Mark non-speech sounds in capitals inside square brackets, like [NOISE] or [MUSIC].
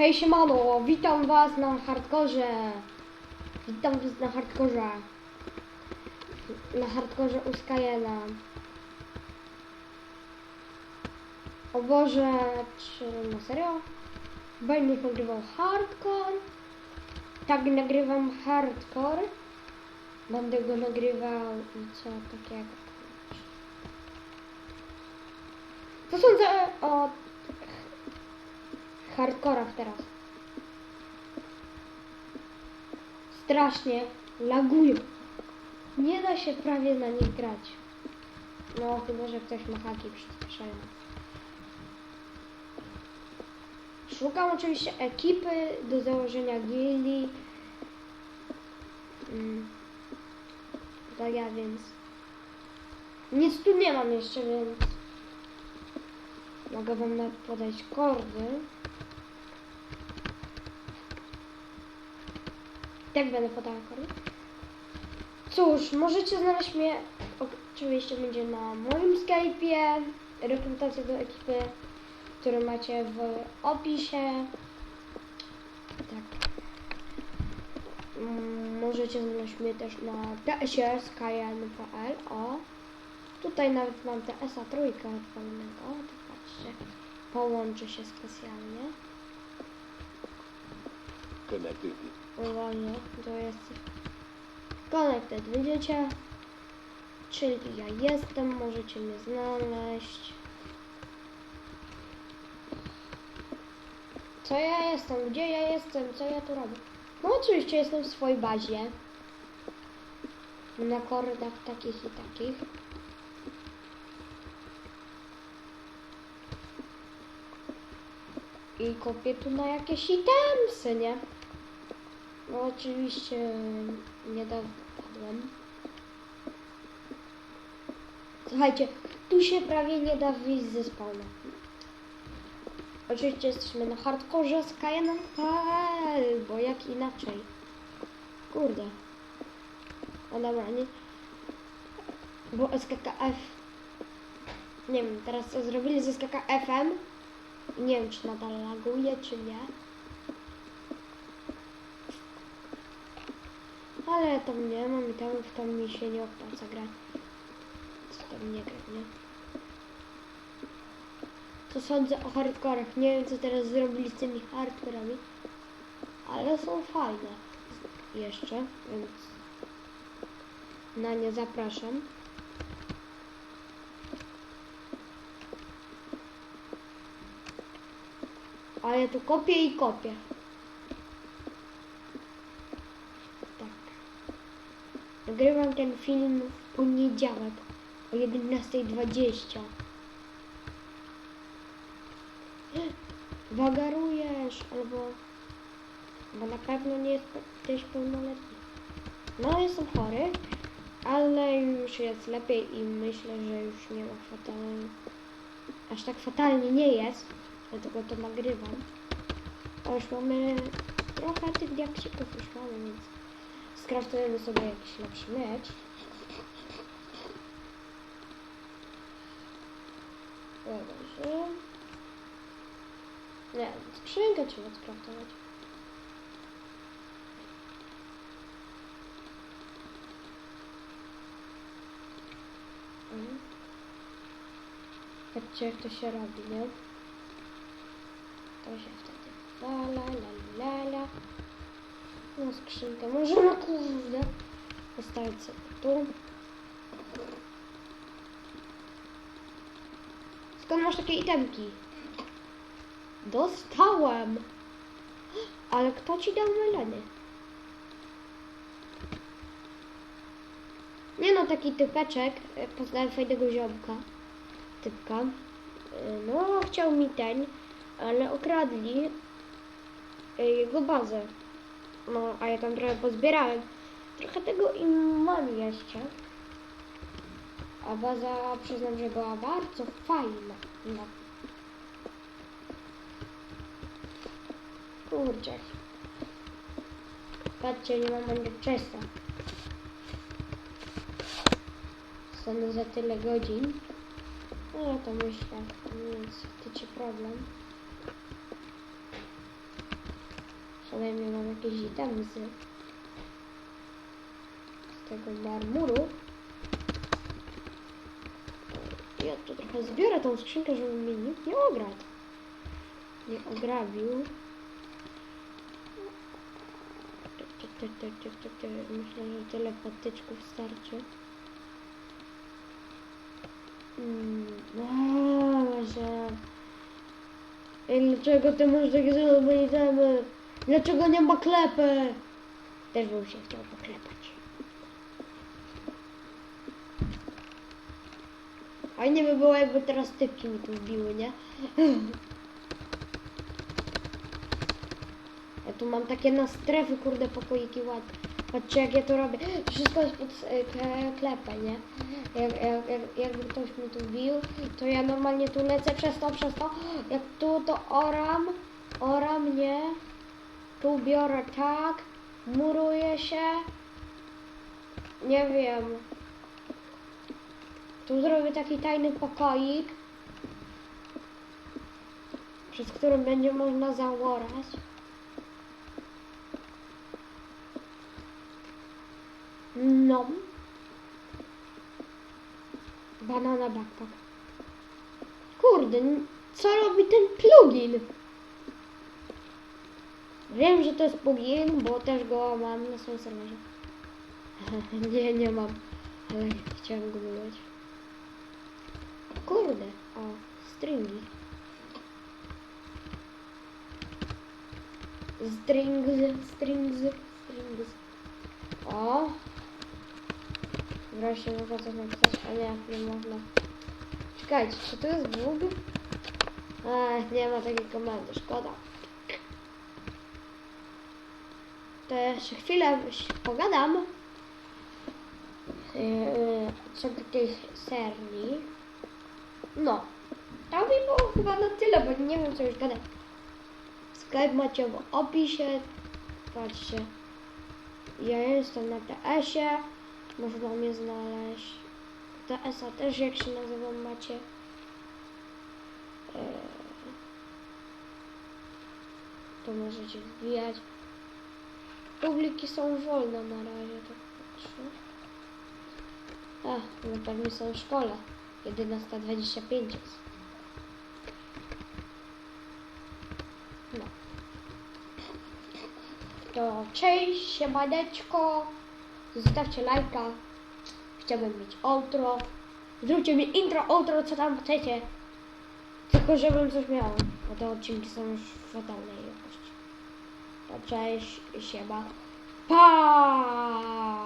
Hej siemano, witam was na hardkorze. Witam was na hardkorze. Na hardkorze u Skyena. O Boże, czy na serio? Będę nagrywał hardcore. Tak nagrywam hardcore. Będę go nagrywał i co takiego. Co sądzę o hardkorach teraz? Strasznie lagują. Nie da się prawie na nich grać. No, chyba, że ktoś ma haki przyspieszające. Szukam oczywiście ekipy do założenia gildii. Mm. Tak ja więc. Nic tu nie mam jeszcze, więc. Mogę wam podać kordy. Tak będę podała kordy. Cóż, możecie znaleźć mnie. Oczywiście będzie na moim Skype'ie. Rekrutacja do ekipy, który macie w opisie. Tak. Mm, Możecie znaleźć mnie też na TS-ie. O, tutaj nawet mam TS-a trójkę odpalonego. To patrzcie, połączę się specjalnie. Connected. To jest connected, widzicie? Czyli ja jestem, możecie mnie znaleźć. Co ja jestem? Gdzie ja jestem? Co ja tu robię? No oczywiście jestem w swojej bazie. Na kordach takich i takich. I kopię tu na jakieś itemsy, nie? No oczywiście niedawno padłem. Słuchajcie, tu się prawie nie da wyjść ze spawna. Oczywiście jesteśmy na hardkorze z KNL, bo jak inaczej. Kurde. No dobra, nie. Bo SKKF. Nie wiem, teraz co zrobili ze SKKF-em. Nie wiem, czy nadal laguje, czy nie. Ale tam nie mam i tam, tam mi się nie opłaca grać. Co tam nie gra, nie? Co sądzę o hardkorach? Nie wiem co teraz zrobili z tymi hardkorami. Ale są fajne. Jeszcze, więc na nie zapraszam. A ja tu kopię i kopię. Tak. Nagrywam ten film w poniedziałek o 11.20. Wagarujesz albo... Bo na pewno nie jesteś pełnoletni. No, jestem chory, ale już jest lepiej i myślę, że już nie ma fatalnie. Aż tak fatalnie nie jest, dlatego to nagrywam. A już mamy trochę tych diaksików już mamy, więc skraftujemy sobie jakiś lepszy miecz. Dobrze. Nie, skrzynkę trzeba skraftować. Patrzcie jak to się robi, nie? To się wtedy la la la la la No skrzynkę możemy kurde postawić sobie tu. Skąd masz takie itemki? Dostałem! Ale kto ci dał meleny? Nie no, taki typeczek, e, poznałem fajnego ziomka, typka. E, No, chciał mi ten, ale okradli e, jego bazę. No, a ja tam trochę pozbierałem. Trochę tego im mam jeszcze. A baza, przyznam, że była bardzo fajna. No. Kurczę. Patrzcie, nie mam ani czesa. Stanę za tyle godzin. No to myślę, nie jest problem. Przynajmniej mam jakieś itemy z, z tego marmuru. Ja tu trochę zbiorę tą skrzynkę, żeby mnie nikt nie ograł. Nie ograbił. Myślę, że tyle patyczków starczy. Mm, Boże. Ej, dlaczego ty masz takie itemy? Dlaczego nie ma klepy? Też bym się chciał poklepać. Fajnie by było, jakby teraz typki mi tu wbiły, nie? [LAUGHS] Ja tu mam takie na strefy, kurde, pokoiki ładne. Patrzcie, jak ja to robię. Wszystko jest pod e, kle- klepę, nie? Jak, jak, jak, jakby ktoś mi tu wbił, to ja normalnie tu lecę przez to, przez to. Jak tu, to oram, oram, nie? Tu biorę tak, muruję się. Nie wiem. Tu zrobię taki tajny pokoik, przez który będzie można zaorać. No. Banana backpack. Kurde, co robi ten plugin? Wiem, że to jest plugin, bo też go mam na swoim serwerze. nie, nie mam, ale chciałem go dodać. Kurde, o, stringi. Strings, strings, strings. O! Wreszcie można coś napisać, a nie, nie można. Czekajcie, czy to jest bug? Ech, nie ma takiej komendy, szkoda. To jeszcze chwilę pogadam. Yy, do tych serii. No. To by było chyba na tyle, bo nie wiem co już gadać. Skype macie w opisie. Patrzcie. Ja jestem na TS-ie. Można mnie znaleźć. TS-a też jak się nazywam macie. Eee, to możecie wbijać. Publiki są wolne na razie, tak patrzę. A, no pewnie są w szkole. 11.25 jest. No. To cześć, siemaneczko. Zostawcie lajka. Chciałbym mieć outro. Zróbcie mi intro, outro, co tam chcecie. Tylko żebym coś miał. Bo te odcinki są już jakości. Cześć, siema. Pa!